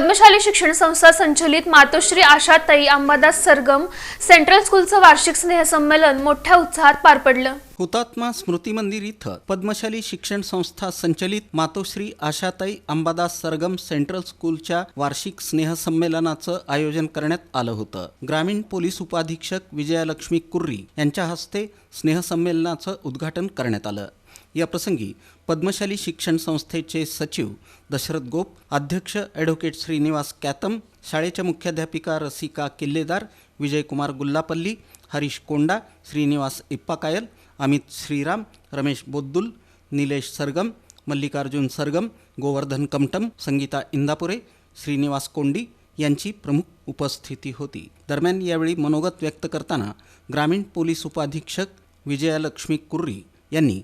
पद्मशाली शिक्षण संस्था संचलित मातोश्री आशाताई अंबादास सरगम सेंट्रल स्कूलचं वार्षिक स्नेहसंमेलन मोठ्या उत्साहात पार पडलं. हुतात्मा स्मृती मंदिर इथं पद्मशाली शिक्षण संस्था संचलित मातोश्री आशाताई अंबादास सरगम सेंट्रल स्कूलच्या वार्षिक स्नेहसंमेलनाचं आयोजन करण्यात आलं होतं. ग्रामीण पोलीस उपाधीक्षक विजयालक्ष्मी कुर्री यांच्या हस्ते स्नेहसंमेलनाचं उद्घाटन करण्यात आलं. याप्रसंगी पद्मशाली शिक्षण संस्थेचे सचिव दशरथ गोप अध्यक्ष ॲडव्होकेट श्रीनिवास कॅतम शाळेच्या मुख्याध्यापिका रसिका किल्लेदार विजयकुमार गुल्लापल्ली हरीश कोंडा श्रीनिवास इप्पाकायल अमित श्रीराम रमेश बोद्दुल निलेश सरगम मल्लिकार्जुन सरगम गोवर्धन कमटम संगीता इंदापुरे श्रीनिवास कोंडी यांची प्रमुख उपस्थिती होती. दरम्यान यावेळी मनोगत व्यक्त करताना ग्रामीण पोलीस उपाधीक्षक विजयालक्ष्मी कुर्री यांनी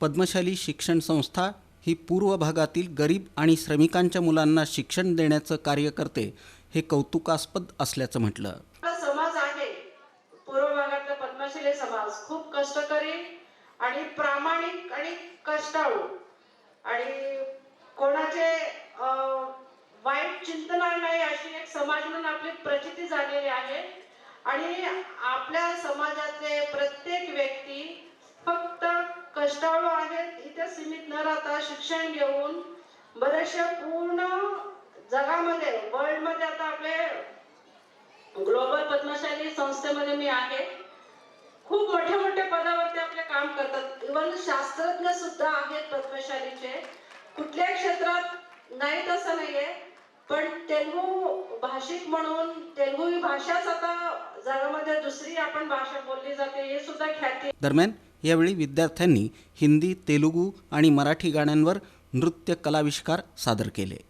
पद्मशाली शिक्षण संस्था ही पूर्व भागातील गरीब आणि श्रमिकांच्या मुलांना शिक्षण देण्याचं कार्य करते हे कौतुकास्पद असल्याचं म्हटलं. समाज आहे. पूर्व भागातला पद्मशिले समाज खूप कष्टकरी आणि प्रामाणिक आणि कष्टाळू. आणि कोणाचे वाईट चिंतना नाही अशी एक समाज म्हणून आपली प्रचिती झालेली आहे. आणि आपल्या कष्टाळू आहेत इथे सीमित न राहता शिक्षण घेऊन बऱ्याचशा पूर्ण जगामध्ये वर्ल्डमध्ये आता आपले ग्लोबल पद्मशाली संस्थेमध्ये मी आहे. खूप मोठ्या मोठ्या पदावरती आपले काम करतात. इवन शास्त्रज्ञ सुद्धा आहेत पद्मशालीचे. कुठल्याही क्षेत्रात नाही तसं नाहीये. पण तेलुगू भाषिक म्हणून तेलुगू ही भाषाच आता जगामध्ये दुसरी आपण भाषा बोलली जाते हे सुद्धा ख्याती दरम्यान यावेळी विद्यार्थ्यांनी हिंदी तेलुगू आणि मराठी गाण्यांवर नृत्य कलाविष्कार सादर केले.